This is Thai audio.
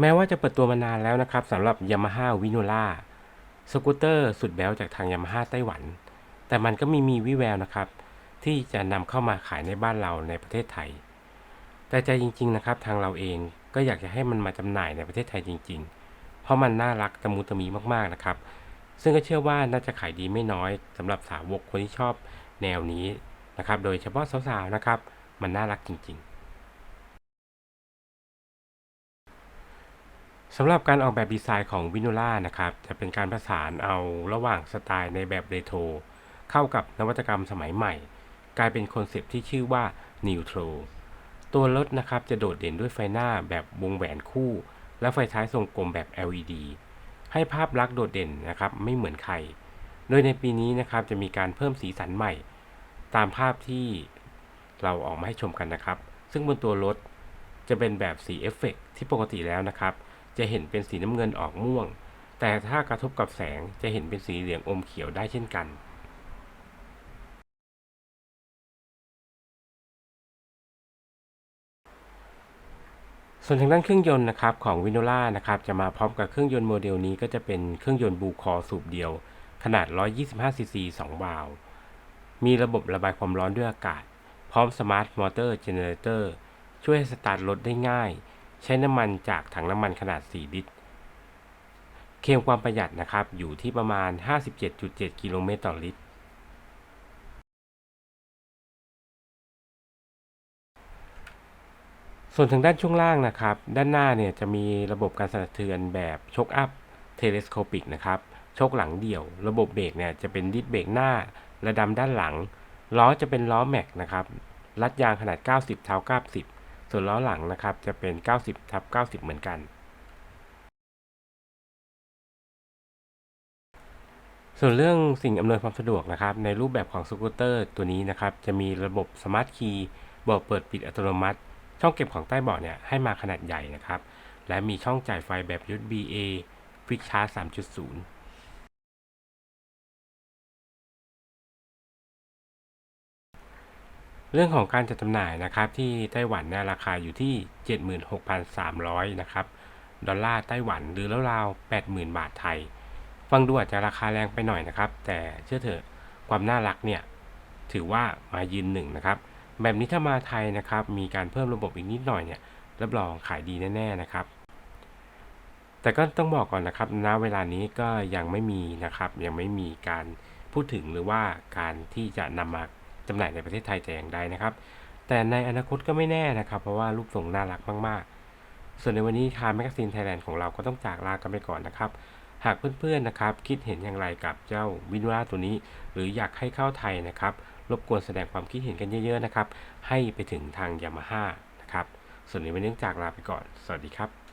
แม้ว่าจะเปิดตัวมานานแล้วนะครับสำหรับ Yamaha v i n o l a สกูตเตอร์สุดแบ๊วจากทาง Yamaha ไต้หวัน แต่มันก็มีมีวิแววนะครับ ที่จะนำเข้ามาขายในบ้านเราในประเทศไทย แต่ใจจริง ๆ นะครับ ทางเราเองก็อยากจะให้มันมาจำหน่ายในประเทศไทยจริง ๆ เพราะมันน่ารักตะมูตะมีมากๆนะครับ ซึ่งก็เชื่อว่าน่าจะขายดีไม่น้อยสำหรับสาวกคนที่ชอบแนวนี้นะครับ โดยเฉพาะสาวๆนะครับ มันน่ารักจริง ๆ สำหรับการออกแบบดีไซน์ของวิน o ล่านะครับ จะเป็นการประสานเอาระหว่างสไตล์ในแบบเรโทรเข้ากับนวัตกรรมสมัยใหม่ กลายเป็นคอนเซปต์ที่ชื่อว่า Neutro ตัวรถนะครับจะโดดเด่นด้วยไฟหน้าแบบวงแหวนคู่ และไฟท้ายทรงกลมแบบ LED ให้ภาพลักษณ์โดดเด่นนะครับไม่เหมือนใคร โดยในปีนี้นะครับจะมีการเพิ่มสีสันใหม่ ตามภาพที่เราออกมาให้ชมกันนะครับ ซึ่งบนตัวรถจะเป็นแบบสีเอฟเฟกต์ที่ปกติแล้วนะครับ จะเห็นเป็นสีน้ำเงินออกม่วง แต่ถ้ากระทบกับแสงจะเห็นเป็นสีเหลืองอมเขียวได้เช่นกันส่วนทางด้านเครื่องยนต์นะครับของวิน o ล่านะครับจะมาพร้อมกับเครื่องยนต์โมเดลนี้ก็จะเป็นเครื่องยนต์บูคอสูบเดียว ขนาด 125 ซีซี2วาล์วมีระบบระบายความร้อนด้วยอากาศ พร้อมสมาร์ทมอเตอร์เจเนเรเตอร์ช่วยสตาร์ทรถได้ง่าย ใช้น้ำมันจากถังน้ำมันขนาด 4 ลิตร เคลมความประหยัดนะครับ อยู่ที่ประมาณ 57.7 กิโลเมตรต่อลิตร ส่วนทางด้านช่วงล่างนะครับ ด้านหน้าเนี่ยจะมีระบบการสั่นสะเทือนแบบชกอัพเทเลสโคปิกนะครับชกหลังเดี่ยว ระบบเบรกเนี่ยจะเป็นดิสเบรกหน้าและดำด้านหลัง ล้อจะเป็นล้อแม็กนะครับ รัดยางขนาด 90เท่า90 ส่วนล้อหลังนะครับจะเป็น 90ทับ90 เหมือนกัน ส่วนเรื่องสิ่งอำนวยความสะดวกนะครับในรูปแบบของสกูตเตอร์ตัวนี้นะครับจะมีระบบสมาร์ทคีย์บอกเปิดปิดอัตโนมัติ ช่องเก็บของใต้เบาะเนี่ยให้มาขนาดใหญ่นะครับ และมีช่องจ่ายไฟแบบ USB A Quick Charge 3.0 เรื่องของการจัดจำหน่ายนะครับที่ไต้หวันเนี่ยราคาอยู่ที่ 76,300นะครับดอลลาร์ไต้หวันหรือราวๆ80,000 บาทไทย ฟังดูอาจจะราคาแรงไปหน่อยนะครับ แต่เชื่อเถอะความน่ารักเนี่ยถือว่ามายืนหนึ่งนะครับ แบบนี้ถ้ามาไทยนะครับมีการเพิ่มระบบอีกนิดหน่อยเนี่ยรับรองขายดีแน่ๆนะครับ แต่ก็ต้องบอกก่อนนะครับณเวลานี้ก็ยังไม่มีนะครับ ยังไม่มีการพูดถึงหรือว่าการที่จะนำมา จำหน่ายในประเทศไทยแต่อย่างใดนะครับ แต่ในอนาคตก็ไม่แน่นะครับ เพราะว่ารูปทรงน่ารักมาก ๆ ส่วนในวันนี้ทางแมกาซีนไทยแลนด์ของเราก็ต้องจากลากันไปก่อนนะครับ หากเพื่อนๆนะครับ คิดเห็นอย่างไรกับเจ้าวินวาตัวนี้ หรืออยากให้เข้าไทยนะครับ รบกวนแสดงความคิดเห็นกันเยอะ ๆ นะครับ ให้ไปถึงทางยามาฮ่านะครับ ส่วนในวันนี้จากลาไปก่อน สวัสดีครับ